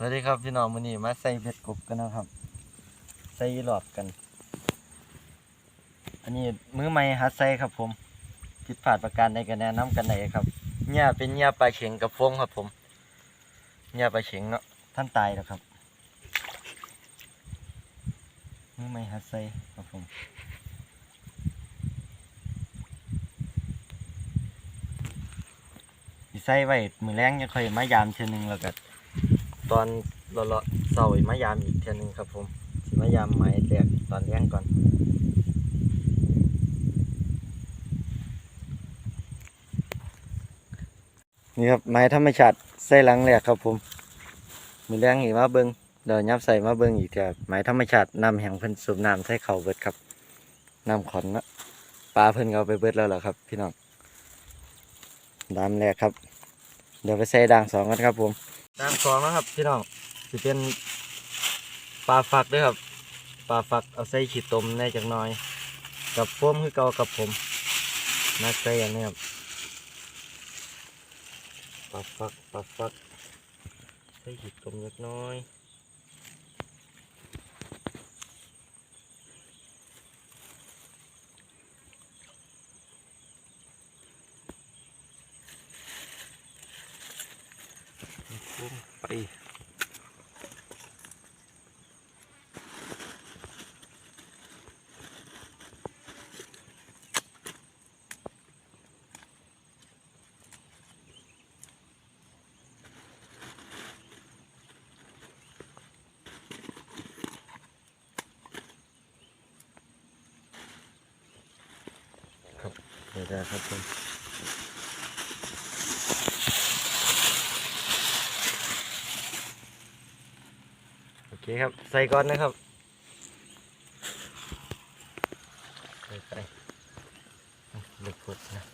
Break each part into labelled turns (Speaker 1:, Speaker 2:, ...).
Speaker 1: สวัสดีครับพี่น้องวันนี้มาใส่เบ็ดกบกันนะครับ ใส่หลอดกัน อันนี้มือใหม่ฮัดใส่ครับผมผิดพลาดประการใดกันแนะนำกันไหนครับเนี่ยเป็นเนี่ยปลาเข็งกับฟงครับผมเนี่ยปลาเข็งเนาะท่านตายแล้วครับมือใหม่ฮัดใส่ครับผมใส่ไว้มือแรงยังค่อยมายามเทื่อหนึงแล้วก็ ตอนเราเราเสาร์มายามอีกเทื่อหนึงครับผมสิมายามไม้แรกตอนเลี้ยงก่อนนี่ครับไม้ธรรมชาติใส่หลังแรกครับผมมีแรงอีกมาเบิงเดี๋ยวยับใส่มาเบิงอีกเถอะไม้ธรรมชาตินำแห่งเพิ่นสูบน้ำใส่เข่าเบิดครับน้ำขอนนะปลาเพิ่นเอาไปเบิดแล้วเหรอครับ พี่น้องดามแรกครับ เดี๋ยวไปใส่ด่างสองกันครับผม ด่างสองนะครับพี่น้องจะเป็นปลาฟักด้วยครับปลาฟักเอาใส่ขีดตมในจากน้อย กับโฟมคือเก่ากับผมนักใส่อันนี้ครับปลาฟักปลาฟักใส่ขีดตมเล็กน้อยลงไปเดี๋ยว ได้ครับผมโอเคครับ ใส่ก่อนนะครับ ใส่ไปเล็กพุดนะ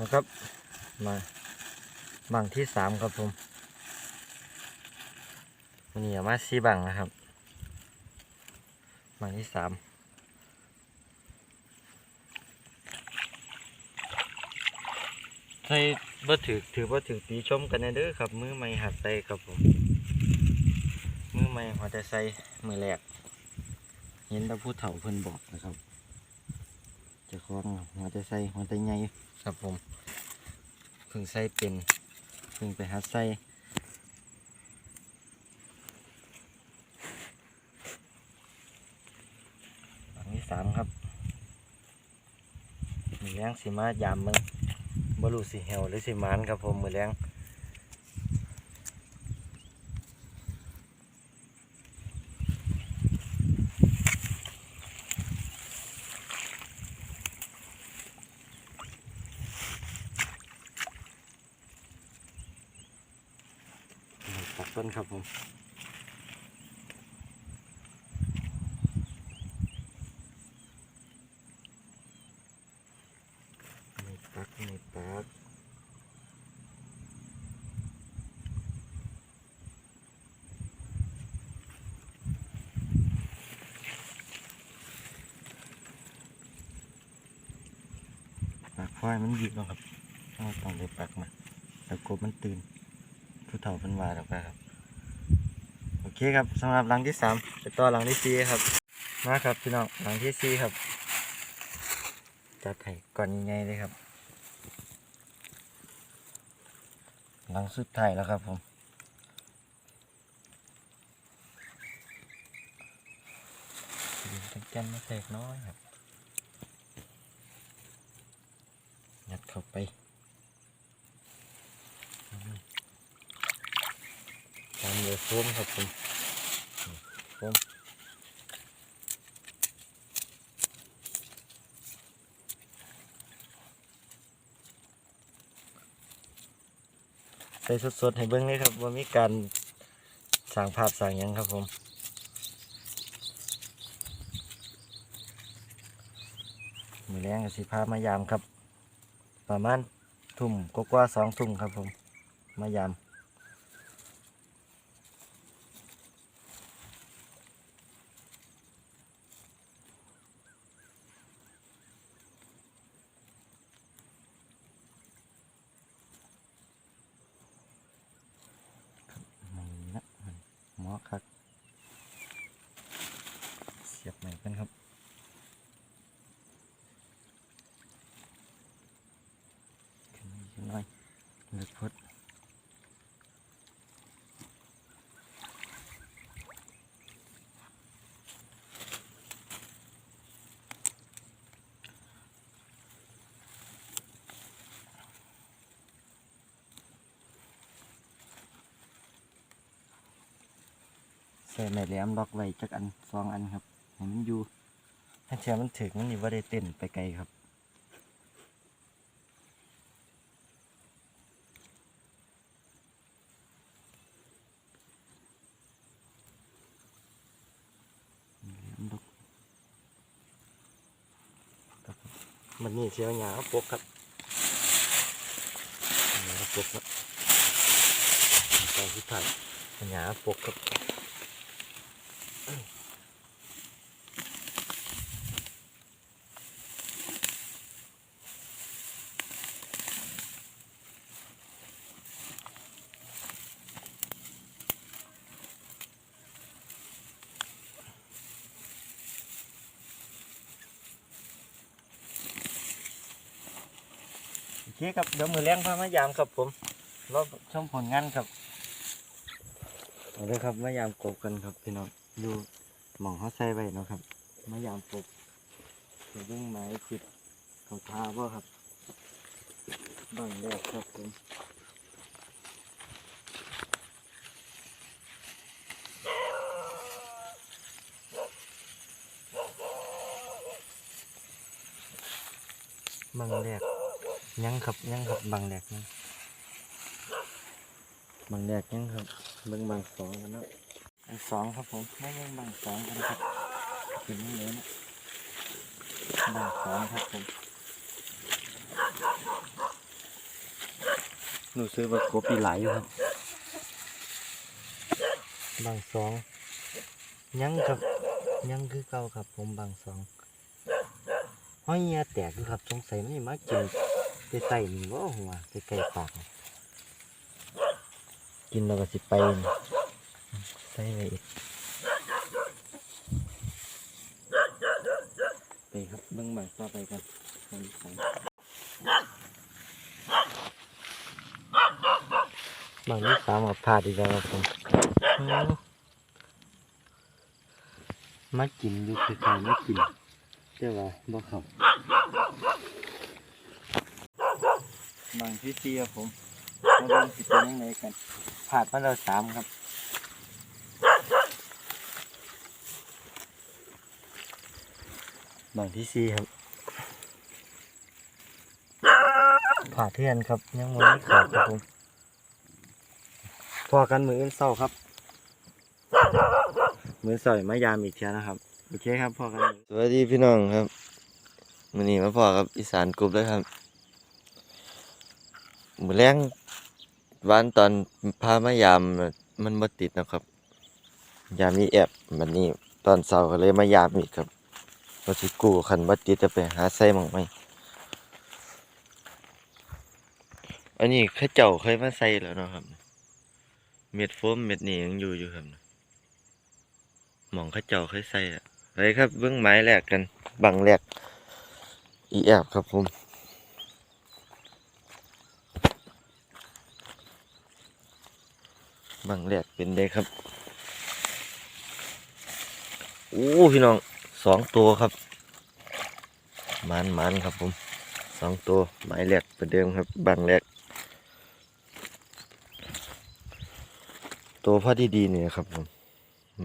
Speaker 1: นะครับ มาบังที่สามครับผมวันนี้เอามาซีบังนะครับบังที่สามใส่บ่ถือถือบ่ถือตีชมกันแน่เด้อครับ มือไม่หัดใส่ครับผม มือไม่หัวแต่ใส่มือแรกเห็นแต่ผู้เฒ่าเพิ่นบอกนะครับ จะคล้าของหัวแต่ใส่หัวแต่ใหญ่ครับผมเพิ่งใส่เป็นเพิ่งไปหัดใส่อันที่สามครับมือแรงสิมายามมึงบรูสิเหี่ยวหรือสิหมานครับผมมือแรง ต้นครับผมไม่ปักไม่ปักปากควายมันหยิบแล้วครับต้องต้องเลยปักมาแต่กบมันตื่นผู้เฒ่าเป็นว่าแล้วครับ เคครับสำหรับหลังที่สามจะต่อหลังที่สี่ครับมาครับพี่น้องหลังที่สี่ครับจัดให้ก่อนยังไงเลยครับ หลังสุดท้ายแล้วครับผมดินกันแกนมาแตกน้อยครับยัดเข้าไป ตามเลยโฟมครับผมโฟมใส่สดๆให้เบิ้งเลยครับว่ามีการสั่งภาพสั่งยังครับผมมือแรงกับสิพามายามครับ ประมาณทุ่มกว่าสองทุ่มครับผม มายาม มันนะมัน หมอคักเสียบใหม่กันครับขึ้นมาอีกหน่อยเลือกพด ใส่แม่แหลมล็อกไว้จักอันสองอันครับให้มันอยู่ถ้าเชื่อมันถึงมันนี่ว่าได้เต้นไปไกลครับมันนี่เสียวหยาปกครับหยาปกครับตอนที่ถ่ายหยาปกครับ เคครับเดี๋ยวมือแรงพามายามครับผมรอชมผลงานครับเอาเลยครับมายามกบกันครับพี่น้องอยู่หม่องเขาใส่ไว้เนาะครับมายามกบเดี๋ยวเรื่องไม้จิบของพาบ่ครับบังแรกครับผมบังแรก ยังครับยังครับบางแดกยังบางแดกยังครับเบิ่งบางสองกันเนาะบางสองครับผมไม่ยังบางสองกันครับถึงเลยนะบางสองครับผมหนูซื้อมากบปีหลายอยู่ครับ บางสองยังครับยังคือเก่าครับผมบางสองห้อยเงียแตกอยู่ครับสงสัยมันสิมากิน ไปใส่นี่ว่าหัวไปไก่ปากนี่กินแล้วก็สิไปนี่ใส่ไปอีกไปครับเบื้องใหม่ต่อไปกันอันที่สองบางที่สามเอาพลาดอีกแล้วครับผมโอ้มากินอยู่คือใครมากินเจ้าว่าบ่เขา บางที่สี่ครับผมมาลองสิเป็นยังไงกันผ่านมาแล้วสามครับบางที่สี่ครับผ่าเทือนครับยังมันไม่ขาดครับผมพอกันมืออื่นเศร้าครับมือสอยมายามอีกเทียนะครับโอเคครับพอกันสวัสดีพี่น้องครับวันนี้มาพอกับอีสานกรุ๊ปเลยครับ มือแรงวันตอนพามายามมันมาติดนะครับ ยามมีแอบบันนี้ตอนเสาร์ก็เลยมายามอีกครับว่าสิกู้คันว่าติดจะไปหาใส่หมองไหมอันนี้ข้าเจ้าเคยมาใส่แล้วเนาะครับ เม็ดโฟมเม็ดนี้ยังอยู่อยู่ครับหมองข้าเจ้าเคยใส่อะไปครับเบื้องไม้แรกกันบังแรกอีแอบครับผม บางแรกเป็นได้ครับโอ้พี่น้องสองตัวครับมันมันครับผมสองตัวหมายแรกประเดิมครับบางแรกตัวพอดีดีๆนี่นะครับผม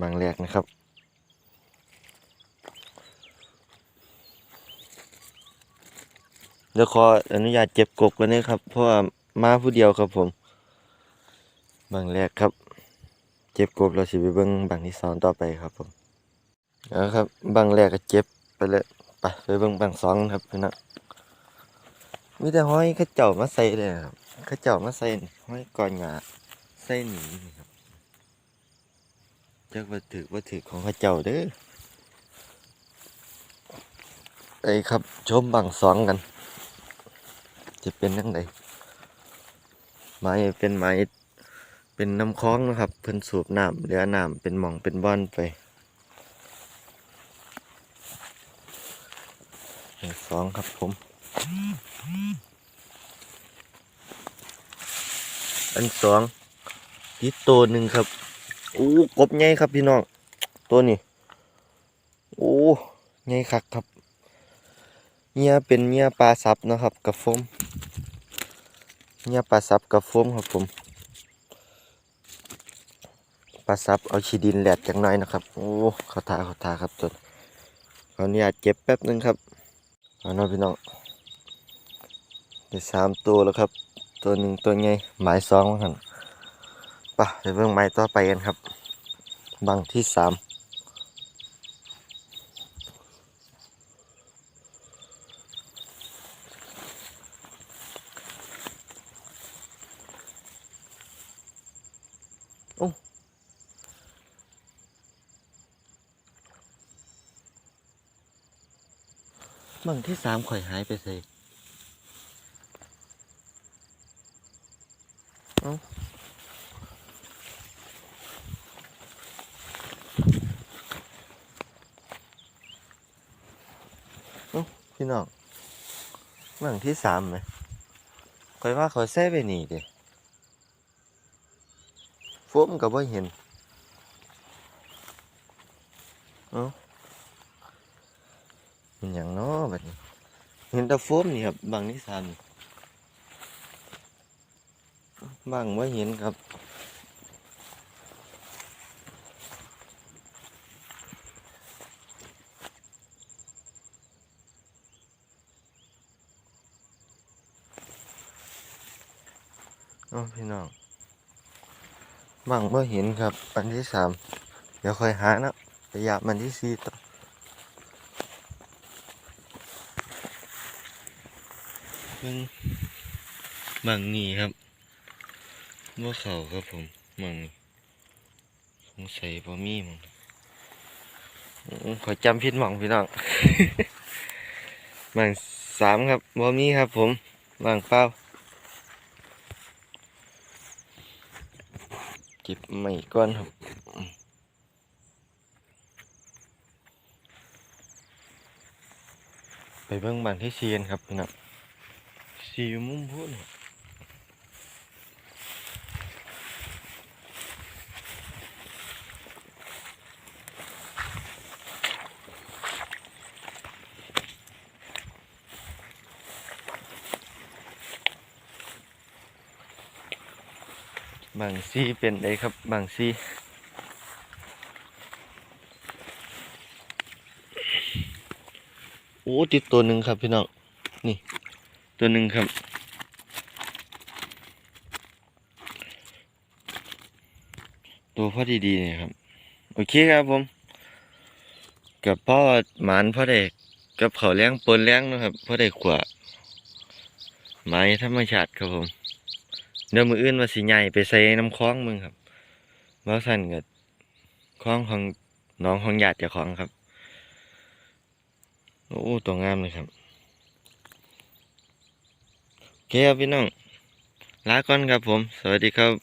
Speaker 1: บางแรกนะครับเดี๋ยวขออนุญาตเจ็บกบกันนะครับ เพราะว่ามาผู้เดียวครับผม บางแรกครับ เจ็บกบเราสิไปเบิ่งบางที่สองต่อไปครับผมเอาครับบางแรกก็เจ็บไปเลยไปไปเบิ่งบางสองครับพี่น้องมีแต่ห้อยข้าเจ้ามาใส่เลยครับข้าเจ้ามาใส่ห้อยก่อนหยาใส่หนีนครับจักว่าถือว่าถือของข้าเจ้าเด้อไปครับชมบางสองกัน จะเป็นยังไงไม้เป็นไม้ เป็นน้ำคลองนะครับ เพิ่นสูบน้ำเหลือน้ำเป็นหม่องเป็นบ่อนไปสองครับผม อันสองติดตัวหนึ่งครับอู้กบใหญ่ครับพี่น้องตัวนี้โอ้ใหญ่คักครับเงียเป็นเงียปลาซับนะครับกับฟมเงียปลาซับกับฟมครับผม ปลาซับเอาชีดินแหลกจังหน่อยนะครับ โอ้เขาทาเขาทาครับตัวขออนุญาตเก็บแป๊บนึงครับเอาน้องพี่น้องได้สามตัวแล้วครับ ตัวหนึ่งตัวไงหมายสองครับไปะเดี๋ยวเพิ่งไม้ต่อไปกันครับ บังที่สาม บังที่สามข่อยหายไปใส่พี่น้องหลังที่สามไหมคอยว่าเขาแซ่ไปนี่เด้โฟมกับว่าเห็นเอ้า เป็นอย่างน้อแบบนี้เห็นต่โฟมนี่ครับบางที่สามนี่บางว่าเห็นครับโอ้พี่น้องบังเมื่อเห็นครับ อันที่สามเดี๋ยวค่อยหานะไปหยาบมันที่สี่ต่อ เบิ่งบังนี่ครับว่าเขาครับผมบังสงสัยพอมีมั้งขอจำผิดหม่องพี่น้องบังสามครับพอมีครับผมบังเป้าเก็บใหม่ก่อนครับไปเบิ่งบ้านที่เซียนครับพี่น้อง ซีมุมพูนบางซีเป็นไดครับบางซีโอ้ติดตัวหนึ่งครับพี่น้อง นี่ ตัวหนึ่งครับ ตัวพ่อดีๆเนี่ยครับ โอเคครับผม กับพ่อหมานพ่อเด็กกับเขาวเลี้ยงปนเลี้ยงนะครับพ่อเด็กขวาไม้ธรรมชาติครับผมเดี๋ยวมืออื่นว่าสิใหญ่ไปใส่น้ำคล้องมึงครับว่าสั่นกับคล้องของน้องของญาติเจ้าของครับ โอ้ตัวงามเลยครับ เคครับพี่น้องลาก่อนครับผม สวัสดีครับ